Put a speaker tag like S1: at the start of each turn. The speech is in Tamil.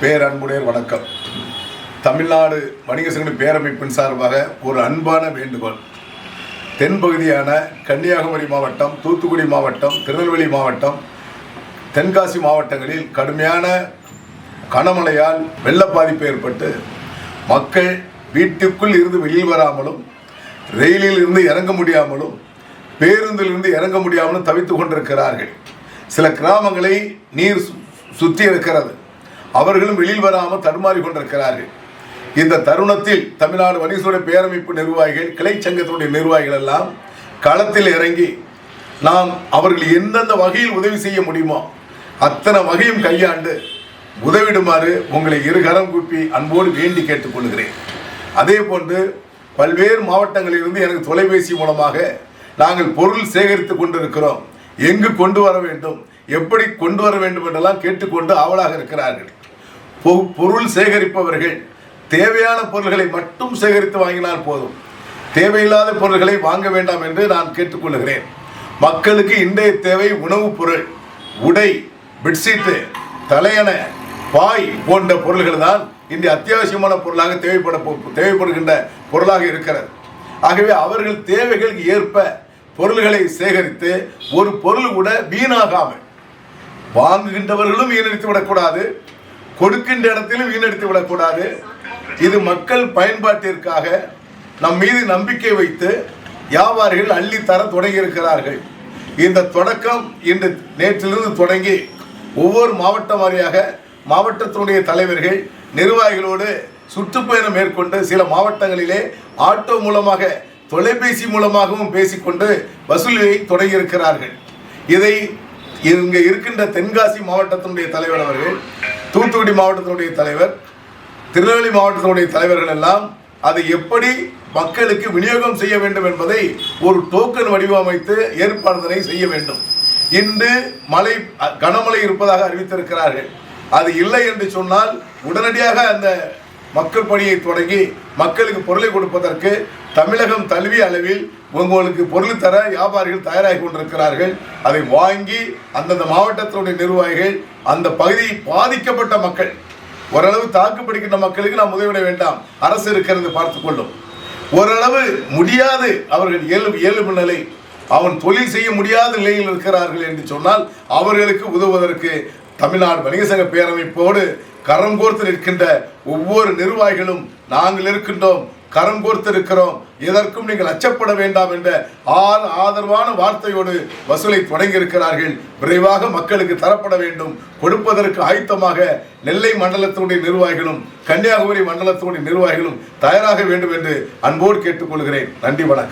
S1: பேரன்புடைய வணக்கம். தமிழ்நாடு வணிக சங்க பேரமைப்பின் சார்பாக ஒரு அன்பான வேண்டுகோள். தென்பகுதியான கன்னியாகுமரி மாவட்டம் தூத்துக்குடி மாவட்டம் திருநெல்வேலி மாவட்டம் தென்காசி மாவட்டங்களில் கடுமையான கனமழையால் வெள்ள பாதிப்பு ஏற்பட்டு மக்கள் வீட்டுக்குள் இருந்து வெளியில் வராமலும் ரயிலில் இருந்து இறங்க முடியாமலும் பேருந்தில் இருந்து இறங்க முடியாமலும் தவித்து கொண்டிருக்கிறார்கள். சில கிராமங்களை நீர் சு- சுற்றி இருக்கிறது. அவர்களும் வெளியில் வராமல் தடுமாறி கொண்டிருக்கிறார்கள். இந்த தருணத்தில் தமிழ்நாடு வணிகத்துறை பேரமைப்பு நிர்வாகிகள் கிளை சங்கத்தினுடைய நிர்வாகிகள் எல்லாம் களத்தில் இறங்கி நாம் அவர்கள் எந்தெந்த வகையில் உதவி செய்ய முடியுமோ அத்தனை வகையும் கையாண்டு உதவிடுமாறு உங்களை இருகரம் கூப்பி அன்போடு வேண்டி கேட்டுக்கொள்கிறேன் அதே போன்று பல்வேறு மாவட்டங்களிலிருந்து எனக்கு தொலைபேசி மூலமாக நாங்கள் பொருள் சேகரித்து கொண்டிருக்கிறோம். எங்கு கொண்டு வர வேண்டும் எப்படி கொண்டு வர வேண்டும் என்றெல்லாம் கேட்டுக்கொண்டு ஆவலாக இருக்கிறார்கள். பொருள் சேகரிப்பவர்கள் தேவையான பொருள்களை மட்டும் சேகரித்து வாங்கினால் போதும். தேவையில்லாத பொருள்களை வாங்க வேண்டாம் என்று நான் கேட்டுக்கொள்கிறேன். மக்களுக்கு இன்றைய தேவை உணவுப் பொருள். உடை பெட்ஷீட்டு தலையணை பாய் போன்ற பொருள்கள் தான் இன்று அத்தியாவசியமான பொருளாக தேவைப்பட போ- தேவைப்படுகின்ற பொருளாக இருக்கிறது. ஆகவே அவர்கள் தேவைகளுக்கு ஏற்ப பொருள்களை சேகரித்து ஒரு பொருள் கூட வீணாகாமல் வாங்குகின்றவர்களும் வீணடித்து விடக்கூடாது கொடுக்கின்ற இடத்திலும் வீணடித்து விடக்கூடாது. இது மக்கள் பயன்பாட்டிற்காக நம் மீது நம்பிக்கை வைத்து வியாபாரிகள் அள்ளி தர தொடங்கியிருக்கிறார்கள். இந்த தொடக்கம் இன்று நேற்றிலிருந்து தொடங்கி ஒவ்வொரு மாவட்டம் வாரியாக மாவட்டத்தினுடைய தலைவர்கள் நிர்வாகிகளோடு சுற்றுப்பயணம் மேற்கொண்டு சில மாவட்டங்களிலே ஆட்டோ மூலமாக தொலைபேசி மூலமாகவும் பேசிக்கொண்டு வசூலியை தொடங்கியிருக்கிறார்கள். இதை இங்க இருக்கின்ற தென்காசி மாவட்டத்தினுடைய தலைவர் அவர்கள் தூத்துக்குடி மாவட்டத்தினுடைய தலைவர் திருநெல்வேலி மாவட்டத்தினுடைய தலைவர்கள் எல்லாம் அதை எப்படி மக்களுக்கு விநியோகம் செய்ய வேண்டும் என்பதை ஒரு டோக்கன் வடிவமைத்து ஏற்பாடுதலை செய்ய வேண்டும். இன்று மழை கனமழை இருப்பதாக அறிவித்திருக்கிறார்கள். அது இல்லை என்று சொன்னால் உடனடியாக அந்த மக்கள் பணியை தொடங்கி மக்களுக்கு பொருளை கொடுப்பதற்கு தமிழகம் தழுவிய அளவில் உங்களுக்கு பொருள் தர வியாபாரிகள் தயாராகி கொண்டிருக்கிறார்கள். அதை வாங்கி அந்தந்த மாவட்டத்தினுடைய நிர்வாகிகள் அந்த பகுதி பாதிக்கப்பட்ட மக்கள் ஓரளவு தாக்குப்பிடிக்கின்ற மக்களுக்கு நாம் உதவிட வேண்டாம். அரசு இருக்கிறது பார்த்துக்கொள்ளும் ஓரளவு முடியாது அவர்கள் இயல்பு இயல்பு நிலை. அவன் தொழில் செய்ய முடியாத நிலையில் இருக்கிறார்கள் என்று சொன்னால் அவர்களுக்கு உதவுவதற்கு தமிழ்நாடு வணிக சங்க பேரமைப்போடு கரம் கோர்த்து நிற்கின்ற ஒவ்வொரு நிர்வாகிகளும் நாங்கள் இருக்கின்றோம் கரம் கோர்த்து இருக்கிறோம் எதற்கும் நீங்கள் அச்சப்பட வேண்டாம் என்ற ஆறு ஆதரவான வார்த்தையோடு வசூலை தொடங்கி இருக்கிறார்கள். விரைவாக மக்களுக்கு தரப்பட வேண்டும். கொடுப்பதற்கு ஆயத்தமாக நெல்லை மண்டலத்தினுடைய நிர்வாகிகளும் கன்னியாகுமரி மண்டலத்தினுடைய நிர்வாகிகளும் தயாராக வேண்டும் என்று அன்போடு கேட்டுக்கொள்கிறேன். நன்றி வணக்கம்.